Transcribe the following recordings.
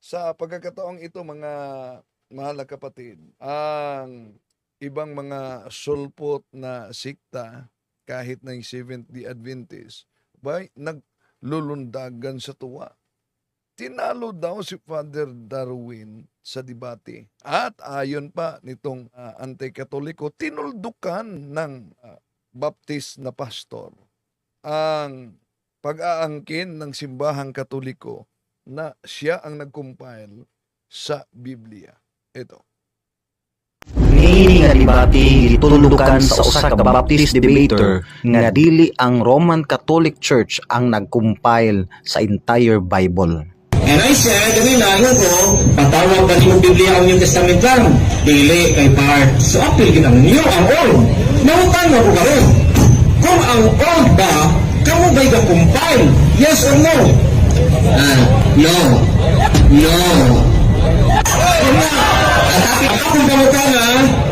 Sa pagkakataong ito mga mahal na kapatid, ang ibang mga sulpot na sikta kahit yung Seventh-day Adventist, bay, naglulundagan sa tuwa. Tinalo daw si Father Darwin sa debate. At ayon pa nitong ah, anti-katoliko, tinuldukan ng ah, Baptist na pastor ang pag-aangkin ng simbahang katoliko na siya ang nag-compile sa Biblia. Ito. Niini nga debate gitulukan sa usa ka Baptist debater nga dili ang Roman Catholic Church ang nag-compile sa entire Bible. And I said, kami nago ko, patawag ba niyo Biblia ang New Testament lang? Dili kay part. So, apil kita niyo ang old. Nautan na ko karon. Kung ang old ba, kamo ba'y compile? Yes or no? Ah, no. No. Akong pamuta nga,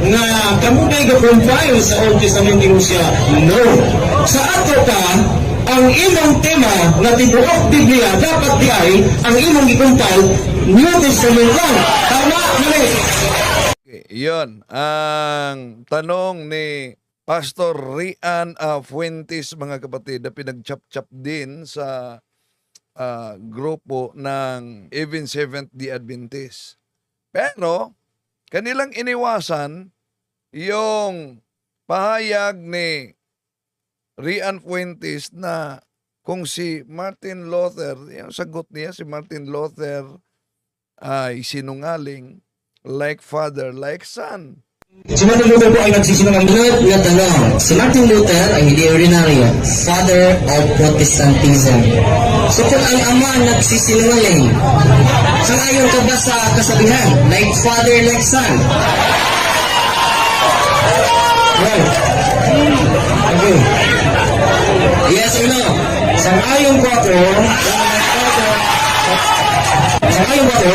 nga kamo ba'y compile sa Old Testament ni siya? No. Sa ato ka, ang imong tema nga tibuok Biblia dapat di ay ang imong gikumpal New Testament lang. Tama, mali. Okay, yun. Ang tanong ni Pastor Rian ah, Fuentes, mga kapatid, na pinag-chap-chap din sa ah, grupo ng Even Seventh-day Adventist. Pero, kanilang iniwasan yung pahayag ni Rian Fuentes na kung si Martin Luther, yung sagot niya si Martin Luther ay sinungaling, like father, like son. Si Martin Luther po ay nagsisinungaling. Sunod na tanong, si Martin Luther ay hindi ordinaryo, father of Protestantism. So kung ang ama nagsisinungaling, sangayon ka ba sa kasabihan, like father, like son? Well, okay. Yes or no? Sang-ayon ko ako, sang-ayon ko ako,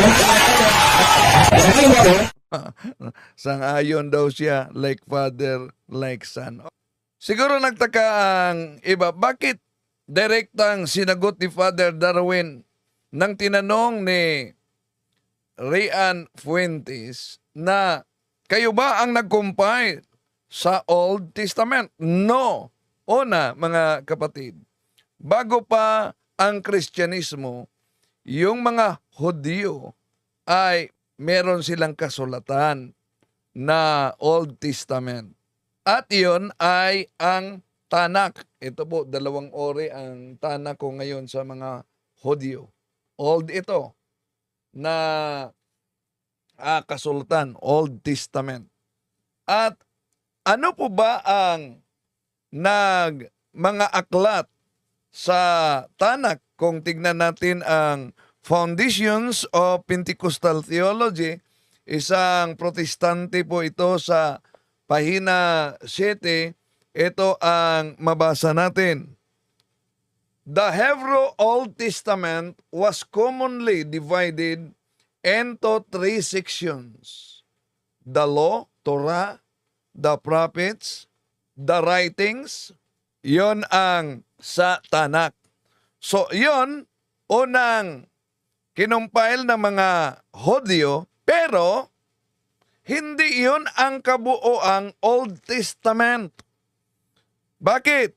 sang-ayon ko ako, Sang-ayon daw siya, like father, like son. Siguro nagtaka ang iba, bakit direktang sinagot ni Father Darwin nang tinanong ni Rian Fuentes na kayo ba ang nag-compile sa Old Testament? No. Una, mga kapatid, bago pa ang Kristyanismo, yung mga Hudyo ay meron silang kasulatan na Old Testament. At iyon ay ang Tanak. Ito po, dalawang ori ang Tanak ko ngayon sa mga Hudyo. Old ito na ah, kasultan, Old Testament. At ano po ba ang nag mga aklat sa Tanak kung tignan natin ang Foundations of Pentecostal Theology, isang protestante po ito sa pahina 7, ito ang mabasa natin. The Hebrew Old Testament was commonly divided into three sections. The Law, Torah, the Prophets, the Writings, yon ang sa Tanak. So, yon unang kinumpile ng mga Hodyo, pero hindi yun ang kabuoang Old Testament. Bakit?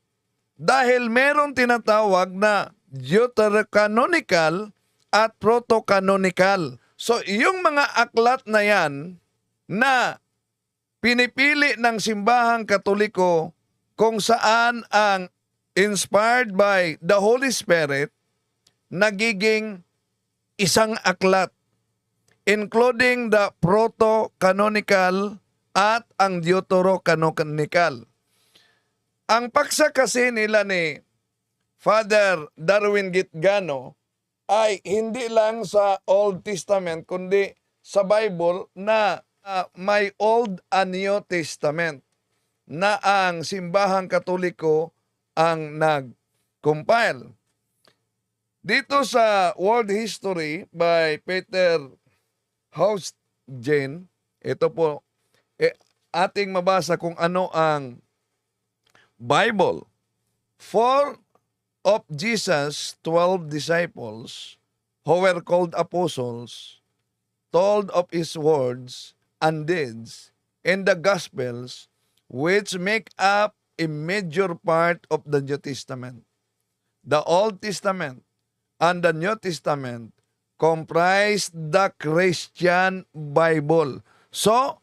Dahil meron tinatawag na deuterocanonical at protocanonical. So, yung mga aklat na yan na pinipili ng simbahang katoliko kung saan ang inspired by the Holy Spirit, nagiging isang aklat, including the proto-canonical at ang deuterocanonical. Ang paksa kasi nila ni Father Darwin Gitgano ay hindi lang sa Old Testament kundi sa Bible na ah, may Old and New Testament na ang simbahang katoliko ang nag-compile. Dito sa World History by Peter Hausgen, ito po, eh, ating mabasa kung ano ang Bible. Four of Jesus' 12 disciples who were called apostles told of his words and deeds in the Gospels, which make up a major part of the New Testament. The Old Testament and the New Testament comprise the Christian Bible. So,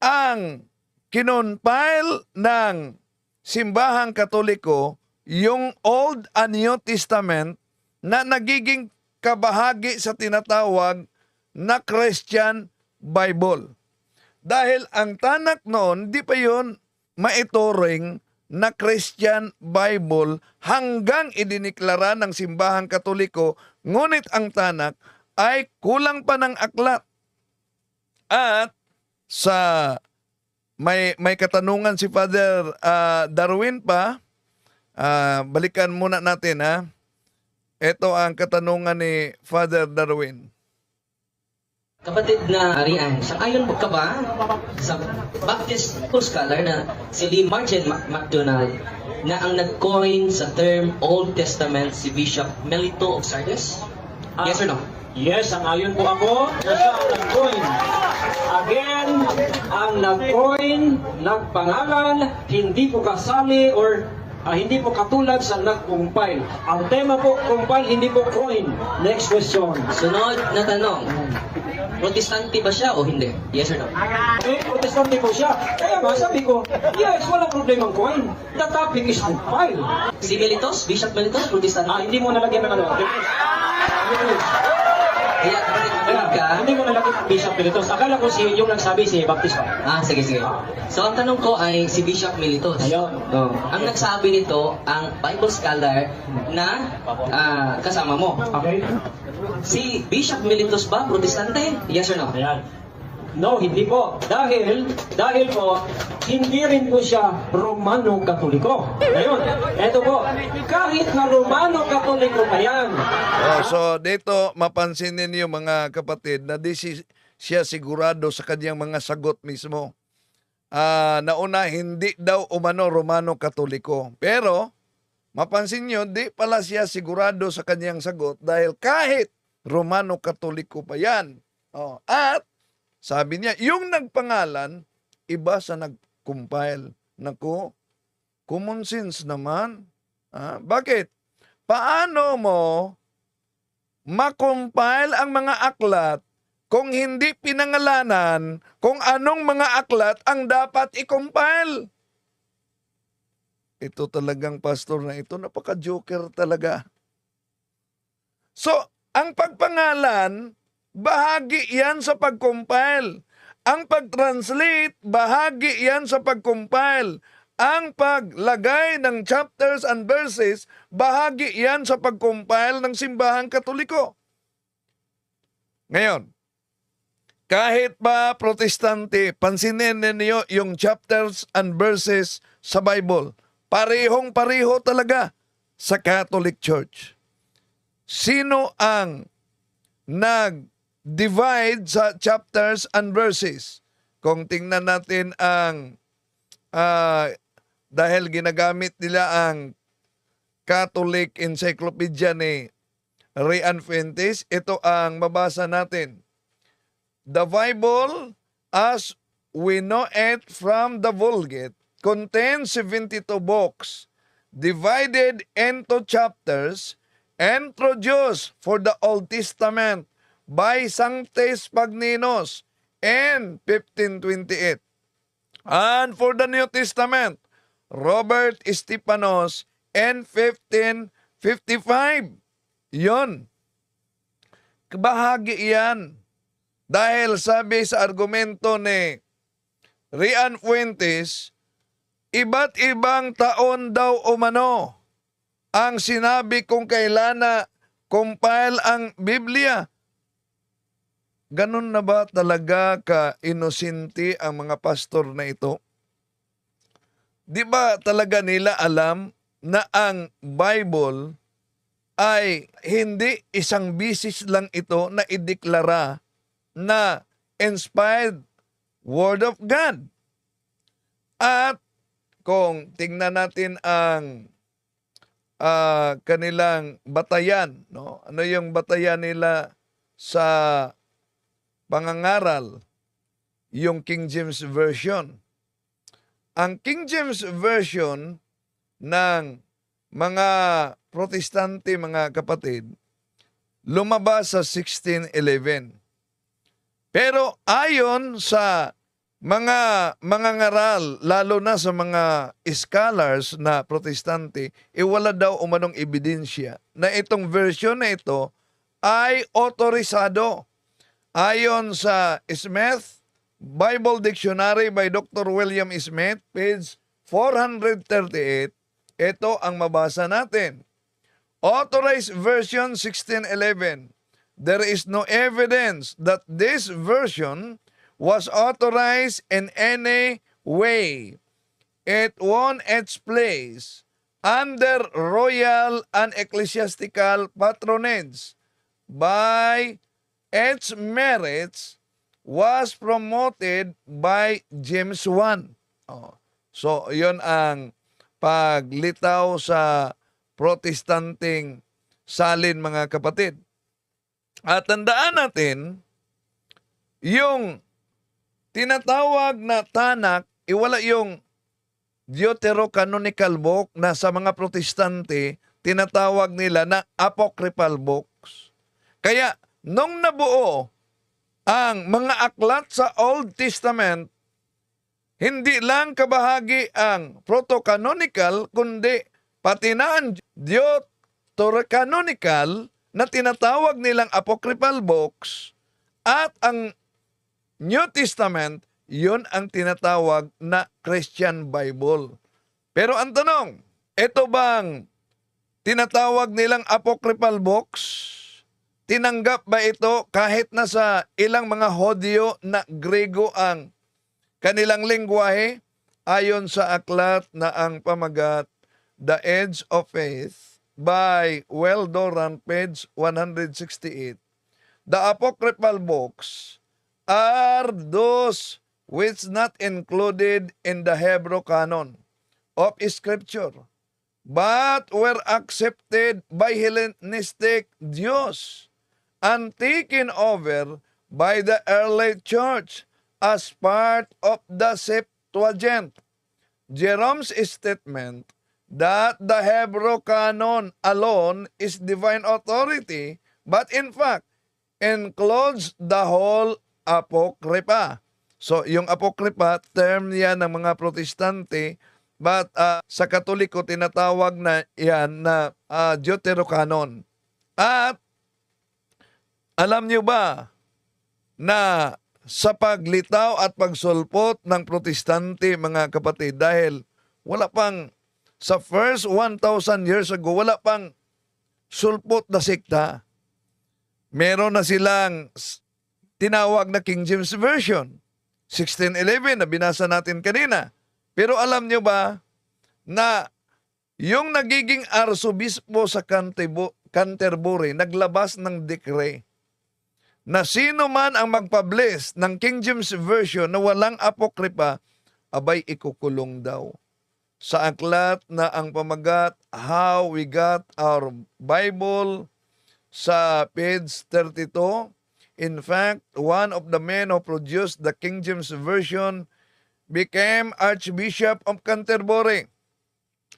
ang kinonpile ng simbahang katoliko yung Old and New Testament na nagiging kabahagi sa tinatawag na Christian Bible. Dahil ang tanak noon, di pa yun maituring na Christian Bible hanggang idiniklara ng simbahang katoliko, ngunit ang tanak ay kulang pa ng aklat. At sa may may katanungan si Father ah, Darwin pa. Ah, balikan muna natin ha. Ito ang katanungan ni Father Darwin. Kapatid na Arian, sang-ayon ka ba sa Baptist scholar na si Lee Martin MacDonald na ang nag-coin sa term Old Testament si Bishop Melito of Sardis? Yes or no? Yes, ang ayon po ako, siya ang nag-coin. Again, ang nag-coin, nagpangalan, hindi po kasali or ah, hindi po katulad sa nag-compile. Ang tema po, compile, hindi po coin. Next question. Sunod na tanong. Protestante ba siya o hindi? Yes or no? Eh, protestante po siya. Kaya nga, sabi ko, yes, walang problema ang coin. The topic is compile. Si Melitos, Bishop Melitos, Protestante? Ah, hindi mo nalagyan ng ano. Kaya ka. hindi mo nalagyan ng Bishop Benito. Akala ko si yung nagsabi si Baptist pa. Ah, sige, sige. So, ang tanong ko ay si Bishop Melitos. Ayun. Oh. Ang nagsabi nito, ang Bible scholar na ah, kasama mo. Okay? Si Bishop Melitos ba, protestante? Yes or no? Ayan. No, hindi po. Dahil, dahil po, hindi rin po siya Romano Katoliko. Ngayon, eto po, kahit na Romano Katoliko pa yan, Oh, so dito mapansin ninyo mga kapatid na di si, siya sigurado sa kanyang mga sagot mismo. Ah, nauna hindi daw umano Romano Katoliko. Pero mapansin nyo, di pala siya sigurado sa kanyang sagot dahil kahit Romano Katoliko pa yan. Oh, at sabi niya, yung nagpangalan, iba sa nag-compile. Naku, common sense naman. Ah, bakit? Paano mo makompile ang mga aklat kung hindi pinangalanan kung anong mga aklat ang dapat i-compile. Ito talagang pastor na ito, napaka-joker talaga. So, ang pagpangalan, bahagi yan sa pag-compile. Ang pag-translate, bahagi yan sa pag-compile. Ang paglagay ng chapters and verses, bahagi yan sa pag-compile ng simbahang katoliko. Ngayon, kahit pa protestante, pansinin ninyo yung chapters and verses sa Bible. Parehong-pareho talaga sa Catholic Church. Sino ang nag-divide sa chapters and verses? Kung tingnan natin ang ah, dahil ginagamit nila ang Catholic Encyclopedia ni Rian Fuentes, ito ang mabasa natin. The Bible, as we know it from the Vulgate, contains 72 books divided into chapters introduced for the Old Testament by Sanctes Pagninos in 1528. And for the New Testament, Robert Estepanos in 1555. Yon. Bahagi yan. Dahil sabi sa argumento ni Rian Fuentes, iba't ibang taon daw umano ang sinabi kung kailan na compile ang Biblia. Ganun na ba talaga ka inosente ang mga pastor na ito? Di ba talaga nila alam na ang Bible ay hindi isang bisis lang ito na ideklara na inspired Word of God. At kung tingnan natin ang ah, kanilang batayan, no? Ano yung batayan nila sa pangangaral? Yung King James Version. Ang King James Version ng mga protestante, mga kapatid, lumabas sa 1611. Pero ayon sa mga mga ngaral, lalo na sa mga scholars na protestante, e wala daw umanong ebidensya na itong version na ito ay otorisado. Ayon sa Smith, Bible Dictionary by Dr. William Smith, page 438, ito ang mabasa natin. Authorized version 1611. There is no evidence that this version was authorized in any way. It won its place under royal and ecclesiastical patronage by its merits was promoted by James I. Oh. So, yon ang paglitaw sa protestanting salin mga kapatid. At tandaan natin, yung tinatawag na tanak, iwala yung deuterocanonical book na sa mga protestante, tinatawag nila na apocryphal books. Kaya, nung nabuo ang mga aklat sa Old Testament, hindi lang kabahagi ang proto-canonical, kundi pati na ang deuterocanonical na tinatawag nilang apocryphal books at ang New Testament, yun ang tinatawag na Christian Bible. Pero ang tanong, ito bang tinatawag nilang apocryphal books? Tinanggap ba ito kahit na sa ilang mga Hodyo na Grego ang kanilang lingwahe? Ayon sa aklat na ang pamagat The Edge of Faith by Well Doran, page 168. The apocryphal books are those which not included in the Hebrew canon of Scripture, but were accepted by Hellenistic Jews and taken over by the early church as part of the Septuagint. Jerome's statement that the Hebrew canon alone is divine authority, but in fact, includes the whole Apocrypha. So, yung Apocrypha, term yan ng mga protestante, but ah, sa katoliko, tinatawag na yan na uh, Deuterocanon. At, alam nyo ba na sa paglitaw at pagsulpot ng protestante, mga kapatid, dahil wala pang, sa first 1,000 years ago, wala pang sulpot na sekta. Meron na silang tinawag na King James Version. 1611 na binasa natin kanina. Pero alam nyo ba na yung nagiging arsobispo sa Canterbu- Canterbury naglabas ng dekre na sino man ang magpublish ng King James Version na walang apokripa, abay ikukulong daw. Sa aklat na ang pamagat How We Got Our Bible sa page 32, In fact, one of the men who produced the King James Version became Archbishop of Canterbury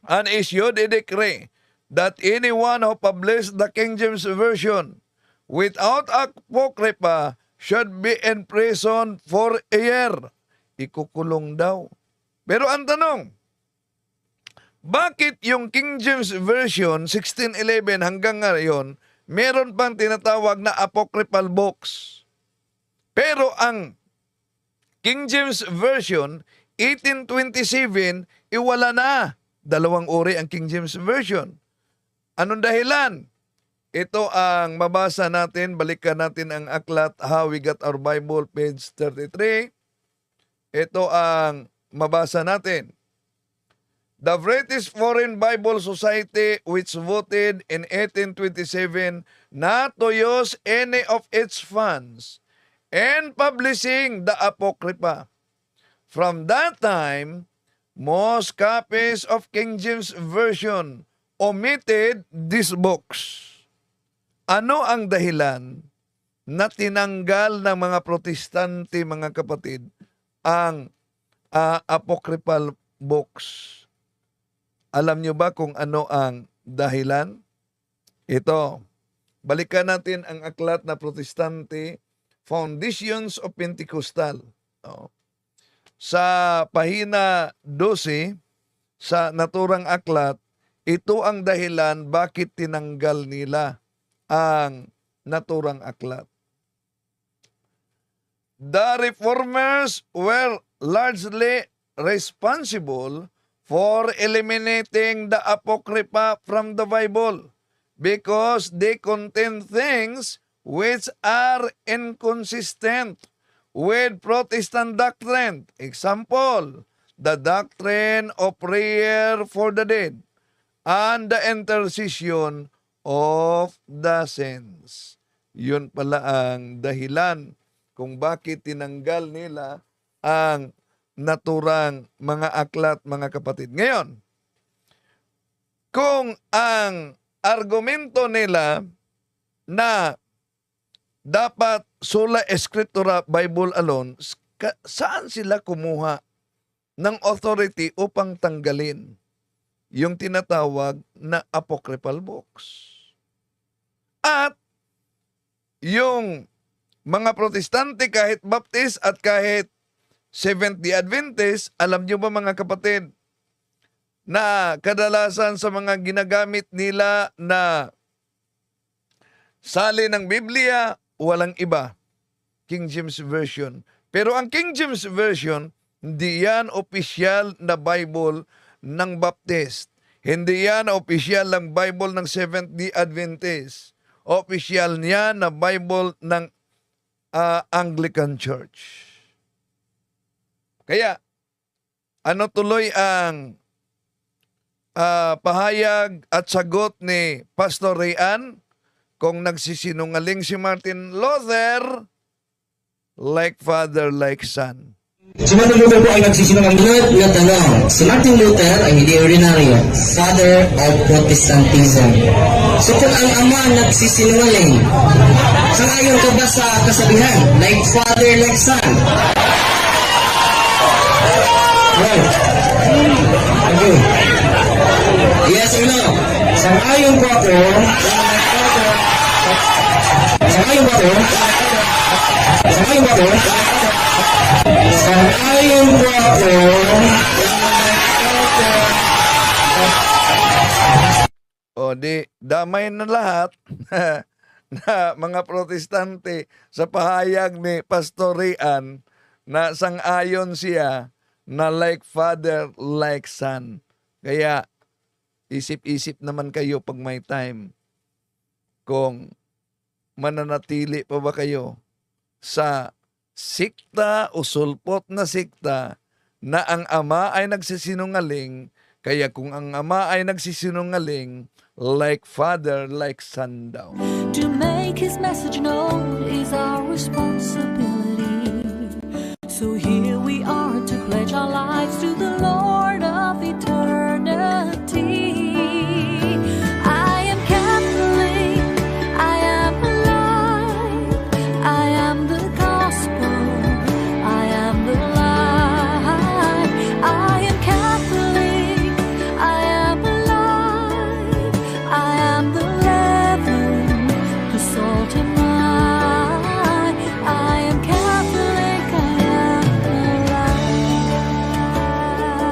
and issued a decree that anyone who published the King James Version without apocrypha should be in prison for a year. Ikukulong daw. Pero ang tanong, bakit yung King James Version 1611 hanggang ngayon meron pang tinatawag na apocryphal books? Pero ang King James Version 1827 iwala na. Dalawang uri ang King James Version. Anong dahilan? Ito ang mabasa natin, balikan natin ang aklat How We Got Our Bible, page 33. Ito ang mabasa natin. The British Foreign Bible Society, which voted in 1827 not to use any of its funds in publishing the Apocrypha. From that time, most copies of King James Version omitted these books. Ano ang dahilan na tinanggal ng mga protestante, mga kapatid, ang ah, apocryphal books? Alam nyo ba kung ano ang dahilan? Ito, balikan natin ang aklat na protestante, Foundations of Pentecostal. Oh. Sa pahina 12, sa naturang aklat, ito ang dahilan bakit tinanggal nila ang naturang aklat. The reformers were largely responsible for eliminating the Apocrypha from the Bible because they contain things which are inconsistent with Protestant doctrine. Example, the doctrine of prayer for the dead and the intercession of the saints. Yun pala ang dahilan kung bakit tinanggal nila ang naturang mga aklat, mga kapatid. Ngayon, kung ang argumento nila na dapat sola escritura Bible alone, saan sila kumuha ng authority upang tanggalin yung tinatawag na apocryphal books? At yung mga protestante kahit baptist at kahit Seventh-day Adventist, alam nyo ba mga kapatid, na kadalasan sa mga ginagamit nila na sali ng Biblia, walang iba. King James Version. Pero ang King James Version, hindi yan opisyal na Bible ng Baptist. Hindi yan opisyal ng Bible ng Seventh-day Adventist. Opisyal niya na Bible ng ah, Anglican Church. Kaya, ano tuloy ang ah, pahayag at sagot ni Pastor Rayan kung nagsisinungaling si Martin Luther, like father, like son. Si Martin Luther po ay nagsisinungaling. Na tanong, si Martin Luther ay hindi ordinaryo, father of Protestantism. So kung ang ama nagsisinungaling, sangayon ka ba sa kasabihan, like father, like son? Right. Okay. Yes or no? Sang-ayon po ako. Sang-ayon po ako. Sang-ayon po ako. Sang-ayon po ako. O di, damay na lahat na mga protestante sa pahayag ni Pastor Rian na sang-ayon siya na like father, like son. Kaya, isip-isip naman kayo pag may time kung mananatili pa ba kayo sa sikta o sulpot na sikta na ang ama ay nagsisinungaling kaya kung ang ama ay nagsisinungaling, like father, like son daw. To make his message known is our responsibility.